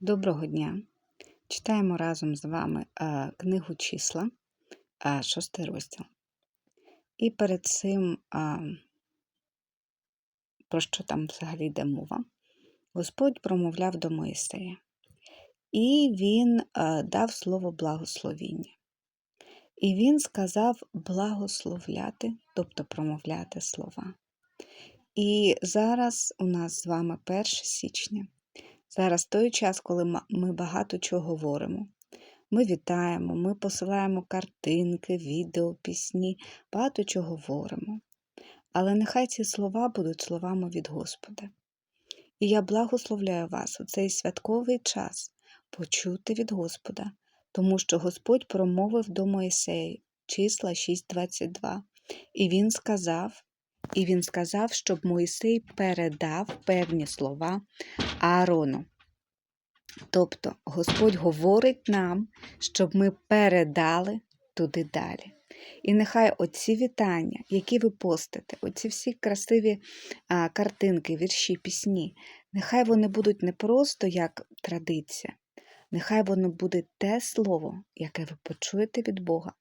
Доброго дня! Читаємо разом з вами е, книгу числа, е, шостий розділ. І перед цим, е, про що там взагалі йде мова, Господь промовляв до Моїсея, і він е, дав слово благословіння. І він сказав благословляти, тобто промовляти слова. І зараз у нас з вами 1 січня. Зараз той час, коли ми багато чого говоримо. Ми вітаємо, ми посилаємо картинки, відео, пісні, багато чого говоримо. Але нехай ці слова будуть словами від Господа. І я благословляю вас у цей святковий час почути від Господа, тому що Господь промовив до Моїсея, числа 6.22, і він сказав, і він сказав, щоб Моїсей передав певні слова Аарону. Тобто Господь говорить нам, щоб ми передали туди далі. І нехай оці вітання, які ви постите, оці всі красиві а, картинки, вірші, пісні, нехай вони будуть не просто як традиція, нехай воно буде те слово, яке ви почуєте від Бога,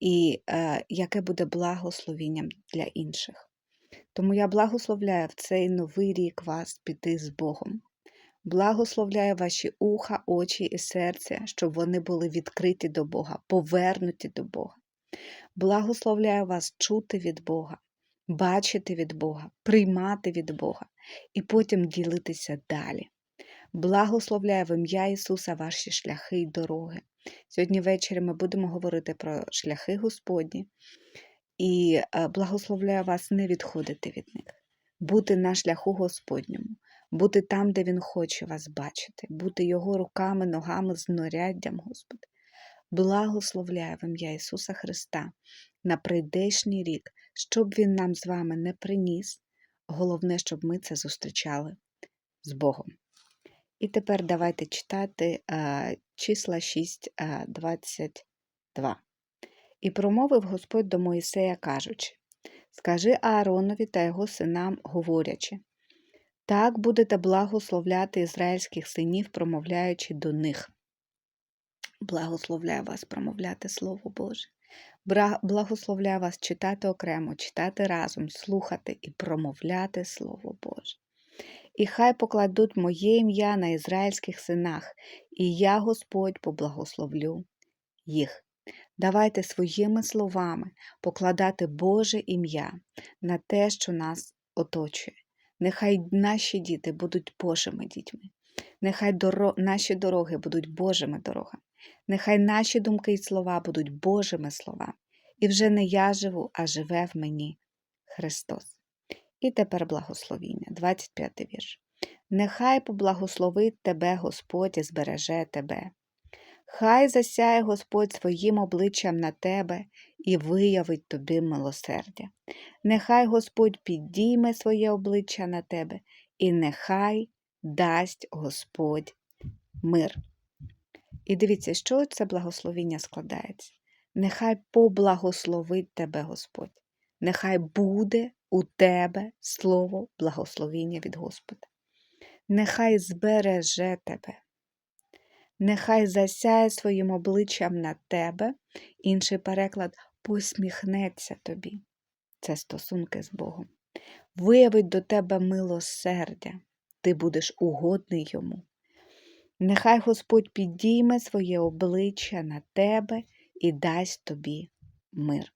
і е, яке буде благословінням для інших. Тому я благословляю в цей новий рік вас піти з Богом. Благословляю ваші уха, очі і серця, щоб вони були відкриті до Бога, повернуті до Бога. Благословляю вас чути від Бога, бачити від Бога, приймати від Бога і потім ділитися далі. Благословляю в ім'я Ісуса ваші шляхи й дороги. Сьогодні ввечері ми будемо говорити про шляхи Господні і е, благословляю вас не відходити від них, бути на шляху Господньому, бути там, де Він хоче вас бачити, бути Його руками, ногами, знаряддям, Господи. Благословляю в ім'я Ісуса Христа на прийдешній рік, щоб Він нам з вами не приніс. Головне, щоб ми це зустрічали з Богом. І тепер давайте читати а, числа 6, а, 22. І промовив Господь до Моїсея, кажучи: Скажи Ааронові та його синам, говорячи, так будете благословляти ізраїльських синів, промовляючи до них. Благословляю вас промовляти Слово Боже. Благословляю вас читати окремо, читати разом, слухати і промовляти Слово Боже. І хай покладуть моє ім'я на ізраїльських синах, і я, Господь, поблагословлю їх. Давайте своїми словами покладати Боже ім'я на те, що нас оточує. Нехай наші діти будуть Божими дітьми, нехай доро... наші дороги будуть Божими дорогами, нехай наші думки і слова будуть Божими словами. І вже не я живу, а живе в мені Христос. І тепер благословіння, 25 вірш. Нехай поблагословить тебе Господь і збереже тебе. Хай засяє Господь своїм обличчям на тебе і виявить тобі милосердя. Нехай Господь підійме своє обличчя на тебе, і нехай дасть Господь мир. І дивіться, що це благословіння складається. Нехай поблагословить тебе Господь, нехай буде у тебе слово благословіння від Господа. Нехай збереже тебе нехай засяє своїм обличчям на тебе, інший переклад посміхнеться тобі. Це стосунки з Богом. Виявить до тебе милосердя, ти будеш угодний йому. Нехай Господь підійме своє обличчя на тебе і дасть тобі мир.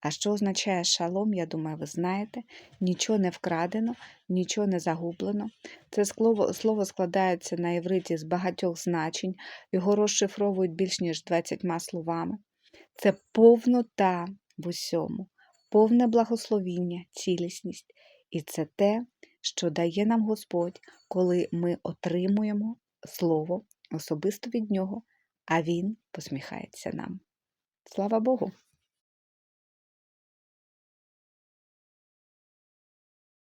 А що означає шалом, я думаю, ви знаєте, нічого не вкрадено, нічого не загублено. Це слово слово складається на євриті з багатьох значень, його розшифровують більш ніж 20 словами. Це повнота в усьому, повне благословіння, цілісність. І це те, що дає нам Господь, коли ми отримуємо слово особисто від Нього, а Він посміхається нам. Слава Богу!